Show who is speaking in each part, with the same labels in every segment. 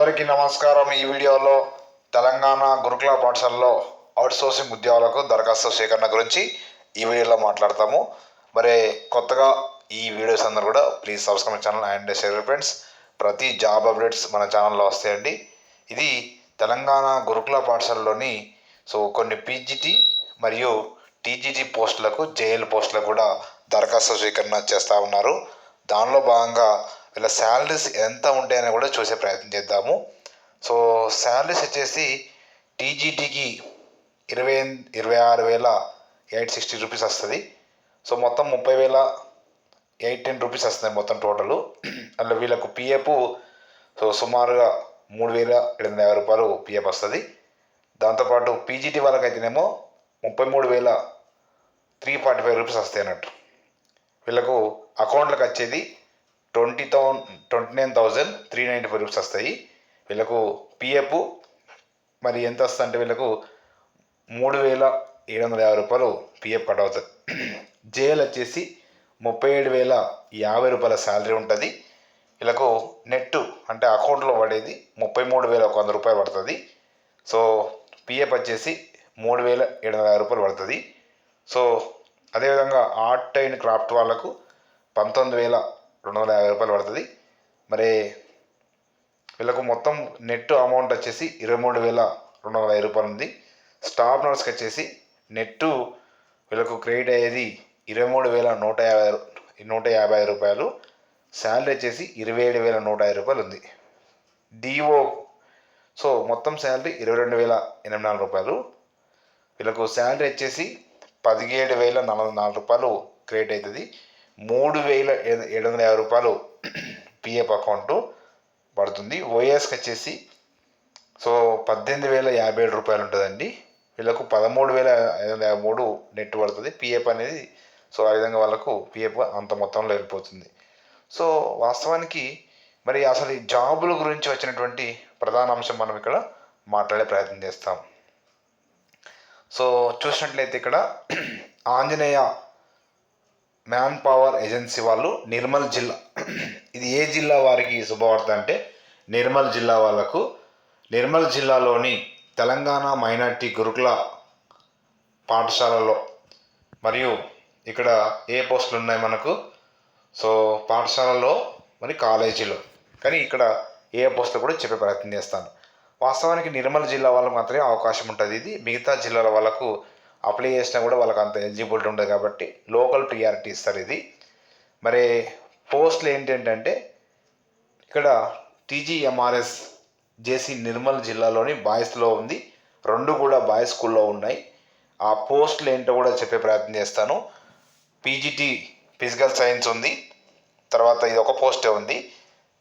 Speaker 1: అందరికీ నమస్కారం. ఈ వీడియోలో తెలంగాణ గురుకుల పాఠశాలలో అవుట్సోర్సింగ్ ఉద్యోగాలకు దరఖాస్తు సేకరణ గురించి ఈ వీడియోలో మాట్లాడతాము. మరి కొత్తగా ఈ వీడియోస్ అందరూ కూడా please subscribe channel and share friends. ప్రతి జాబ్ అప్డేట్స్ మన ఛానల్లో వస్తాయండి. ఇది తెలంగాణ గురుకుల పాఠశాలలోని సో కొన్ని పీజీటీ మరియు టీజీటీ పోస్టులకు జేఎల్ పోస్టులకు కూడా దరఖాస్తు స్వీకరణ చేస్తూ ఉన్నారు. దానిలో భాగంగా వీళ్ళ శాలరీస్ ఎంత ఉంటాయని కూడా చూసే ప్రయత్నం చేద్దాము. సో శాలరీస్ వచ్చేసి టీజీటీకి ఇరవై ఇరవై ఆరు వేల ఎయిట్ సిక్స్టీ రూపీస్ వస్తుంది. సో మొత్తం ముప్పై వేల ఎయిట్ టెన్ రూపీస్ వస్తుంది మొత్తం టోటల్ అందులో వీళ్ళకు పిఎఫ్ సో సుమారుగా మూడు వేల ఎనిమిది వందల యాభై రూపాయలు పిఎఫ్ వస్తుంది. దాంతోపాటు పీజీటీ వాళ్ళకైతేనేమో ముప్పై మూడు వేల త్రీ ఫార్టీ ఫైవ్ రూపీస్ వస్తాయి అన్నట్టు. వీళ్ళకు అకౌంట్లకు వచ్చేది twenty thousand twenty nine thousand three ninety five rupees వస్తాయి. వీళ్ళకు పిఎఫ్ మరి ఎంత వస్తుంది అంటే వీళ్ళకు మూడు వేల ఏడు వందల యాభై రూపాయలు పిఎఫ్ కట్ అవుతుంది. జేఎల్ వచ్చేసి ముప్పై ఏడు వేల యాభై రూపాయల శాలరీ ఉంటుంది. వీళ్ళకు నెట్ అంటే అకౌంట్లో పడేది ముప్పై మూడు వేల ఒక వంద రూపాయలు పడుతుంది. సో పిఎఫ్ వచ్చేసి మూడు వేల ఏడు వందల యాభై రూపాయలు పడుతుంది. సో అదేవిధంగా ఆర్ట్ అండ్ క్రాఫ్ట్ వాళ్ళకు పంతొమ్మిది వేల రెండు వందల యాభై రూపాయలు పడుతుంది. మరి వీళ్ళకు మొత్తం నెట్ అమౌంట్ వచ్చేసి ఇరవై మూడు వేల రెండు వందల ఐదు రూపాయలు ఉంది స్టాఫ్ నర్స్కి వచ్చేసి నెట్ వీళ్ళకు క్రెడిట్ అయ్యేది ఇరవై మూడు వేల నూట యాభై నూట యాభై ఐదు రూపాయలు. శాలరీ వచ్చేసి ఇరవై ఏడు వేల నూట ఐదు రూపాయలు ఉంది డిఓ సో మొత్తం శాలరీ ఇరవై రెండు వేల ఎనిమిది నాలుగు రూపాయలు. వీళ్ళకు శాలరీ వచ్చేసి పదిహేడు వేల నలభై నాలుగు రూపాయలు క్రియేట్ అవుతుంది. మూడు వేల ఏడు వందల యాభై రూపాయలు పిఎఫ్ అకౌంటు పడుతుంది. ఓఎస్కి వచ్చేసి సో పద్దెనిమిది వేల యాభై ఏడు రూపాయలు ఉంటుందండి. వీళ్ళకు పదమూడు వేల ఐదు వందల యాభై మూడు నెట్ పడుతుంది. పిఎఫ్ అనేది సో ఆ విధంగా వాళ్ళకు పిఎఫ్ అంత మొత్తంలో వెళ్ళిపోతుంది. సో వాస్తవానికి మరి అసలు ఈ జాబుల గురించి వచ్చినటువంటి ప్రధాన అంశం మనం ఇక్కడ మాట్లాడే ప్రయత్నం చేస్తాం. సో చూసినట్లయితే ఇక్కడ ఆంజనేయ మ్యాన్ పవర్ ఏజెన్సీ వాళ్ళు నిర్మల్ జిల్లా. ఇది ఏ జిల్లా వారికి శుభవార్త అంటే నిర్మల్ జిల్లా వాళ్ళకు నిర్మల్ జిల్లాలోని తెలంగాణ మైనార్టీ గురుకుల పాఠశాలలో మరియు ఇక్కడ ఏ పోస్టులు ఉన్నాయి మనకు? సో పాఠశాలలో మరి కాలేజీలో. కానీ ఇక్కడ ఏ పోస్టులు కూడా చెప్పే ప్రయత్నం చేస్తాను. వాస్తవానికి నిర్మల్ జిల్లా వాళ్ళకు మాత్రమే అవకాశం ఉంటుంది. ఇది మిగతా జిల్లాల వాళ్ళకు అప్లై చేసినా కూడా వాళ్ళకి అంత ఎలిజిబిలిటీ ఉండదు కాబట్టి లోకల్ ప్రియారిటీ ఇస్తారు ఇది. మరి పోస్టులు ఏంటంటే ఇక్కడ టీజీఎంఆర్ఎస్ జేసీ నిర్మల్ జిల్లాలోని బాయ్స్లో ఉంది. రెండు కూడా బాయ్స్ స్కూల్లో ఉన్నాయి. ఆ పోస్టులు ఏంటో కూడా చెప్పే ప్రయత్నం చేస్తాను. పీజీటీ ఫిజికల్ సైన్స్ ఉంది. తర్వాత ఇది ఒక పోస్టే ఉంది.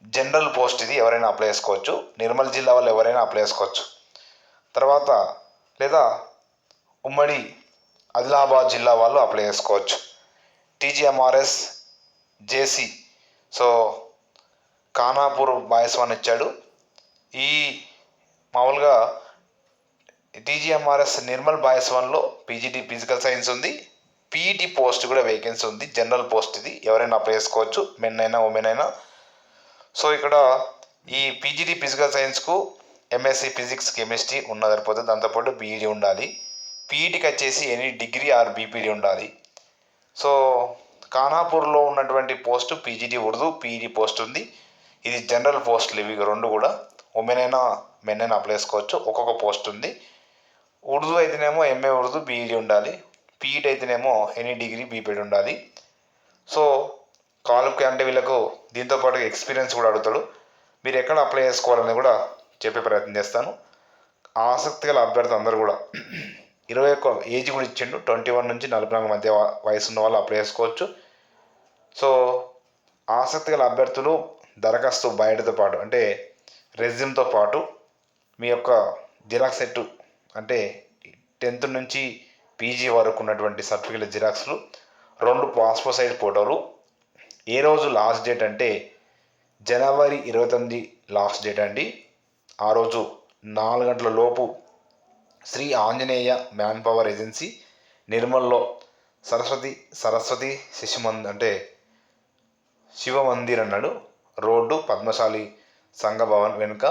Speaker 1: జనరల్ పోస్ట్ ఇది ఎవరైనా అప్లై చేసుకోవచ్చు. నిర్మల్ జిల్లా వాళ్ళు ఎవరైనా అప్లై చేసుకోవచ్చు. తర్వాత లేదా ఉమ్మడి ఆదిలాబాద్ జిల్లా వాళ్ళు అప్లై చేసుకోవచ్చు. TGMRS JC. So Khanapur boys one ఇచ్చాడు. ఈ మామూలుగా టీజీఎంఆర్ఎస్ నిర్మల్ బాయ్స్ వన్లో పీజీటీ ఫిజికల్ సైన్స్ ఉంది. పీఈటీ పోస్ట్ కూడా వేకెన్సీ ఉంది. జనరల్ పోస్ట్ ఇది. ఎవరైనా అప్లై చేసుకోవచ్చు. మెన్ అయినా ఉమెన్ అయినా. సో ఇక్కడ ఈ పీజీటీ ఫిజికల్ సైన్స్కు ఎంఎస్సి ఫిజిక్స్ కెమిస్ట్రీ ఉన్న సరిపోతుంది దాంతోపాటు బీఈడీ ఉండాలి. పీఈటీకి వచ్చేసి ఎనీ డిగ్రీ ఆర్ బీపీడీ ఉండాలి. సో ఖానాపూర్లో ఉన్నటువంటి post PGD Urdu PED post ఉంది. ఇది జనరల్ పోస్టులు ఇవి రెండు కూడా. ఉమెన్ అయినా మెన్ అయినా అప్లై చేసుకోవచ్చు. ఒక్కొక్క పోస్ట్ ఉంది. ఉర్దూ అయితేనేమో ఎంఏ ఉర్దూ బీఈడీ ఉండాలి. పీఈటీ అయితేనేమో ఎనీ డిగ్రీ బీపీడీ ఉండాలి. సో కాలుకి అంటే వీళ్ళకు దీంతో పాటు ఎక్స్పీరియన్స్ కూడా అడుగుతాడు. మీరు ఎక్కడ అప్లై చేసుకోవాలని కూడా చెప్పే ప్రయత్నం చేస్తాను. ఆసక్తి గల అభ్యర్థి అందరూ కూడా. ఇరవై ఒక్క ఏజ్ కూడా ఇచ్చిండు. ట్వంటీ వన్ నుంచి నలభై నాలుగు మధ్య వయసు ఉన్న వాళ్ళు అప్లై చేసుకోవచ్చు. సో ఆసక్తి గల అభ్యర్థులు దరఖాస్తు బయటతో పాటు అంటే రెజ్యూమ్తో పాటు మీ యొక్క జిరాక్స్ సెట్ అంటే టెన్త్ నుంచి పీజీ వరకు ఉన్నటువంటి సర్టిఫికేట్ జిరాక్స్లు రెండు పాస్పోర్ట్ సైజ్ ఫోటోలు. ఏ రోజు లాస్ట్ డేట్ అంటే జనవరి ఇరవై తొమ్మిది లాస్ట్ డేట్ అండి. ఆ రోజు నాలుగు గంటల లోపు Shri Anjaneya man power agency నిర్మల్లో Saraswati Saraswati శిశుమంద్ అంటే శివ మందిర్ అన్నాడు. రోడ్డు పద్మశాలి సంఘ భవన్ వెనుక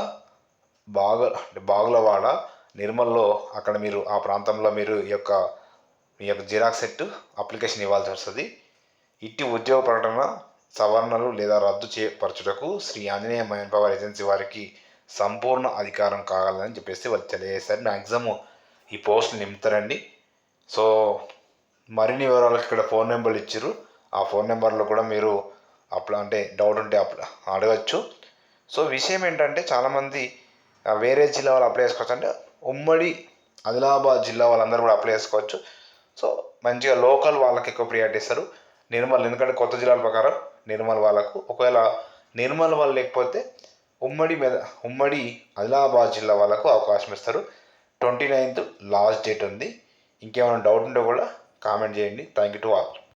Speaker 1: బాగు అంటే బాగులవాడ. నిర్మల్లో అక్కడ మీరు ఆ ప్రాంతంలో మీరు ఈ యొక్క మీ యొక్క జిరాక్స్ సెట్ అప్లికేషన్ ఇవ్వాల్సి వస్తుంది. ఇట్టి ఉద్యోగ ప్రకటన సవరణలు లేదా రద్దు చేపరచుటకు Shri Anjaneya mine power agency వారికి సంపూర్ణ అధికారం కావాలని చెప్పేసి వాళ్ళు తెలియజేశారు. మ్యాక్సిమం ఈ పోస్ట్ నింపుతారండి. సో మరిన్ని వివరాలకు ఇక్కడ ఫోన్ నెంబర్లు ఇచ్చారు. ఆ ఫోన్ నెంబర్లో కూడా మీరు అప్లా అంటే డౌట్ ఉంటే అప్లా అడగచ్చు. సో విషయం ఏంటంటే చాలామంది వేరే జిల్లా వాళ్ళు అప్లై చేసుకోవచ్చు. అంటే ఉమ్మడి ఆదిలాబాద్ జిల్లా వాళ్ళందరూ కూడా అప్లై చేసుకోవచ్చు. సో మంచిగా లోకల్ వాళ్ళకి ఎక్కువ ప్రియారిటీ ఇస్తారు. నిర్మల్ ఎందుకంటే కొత్త జిల్లాల ప్రకారం నిర్మల్ వాళ్ళకు ఒకవేళ నిర్మల్ వాళ్ళు లేకపోతే ఉమ్మడి మెద ఉమ్మడి ఆదిలాబాద్ జిల్లా వాళ్ళకు అవకాశం ఇస్తారు. ట్వంటీ నైన్త్ లాస్ట్ డేట్ ఉంది. ఇంకేమైనా డౌట్ ఉంటే కూడా కామెంట్ చేయండి. Thank you to all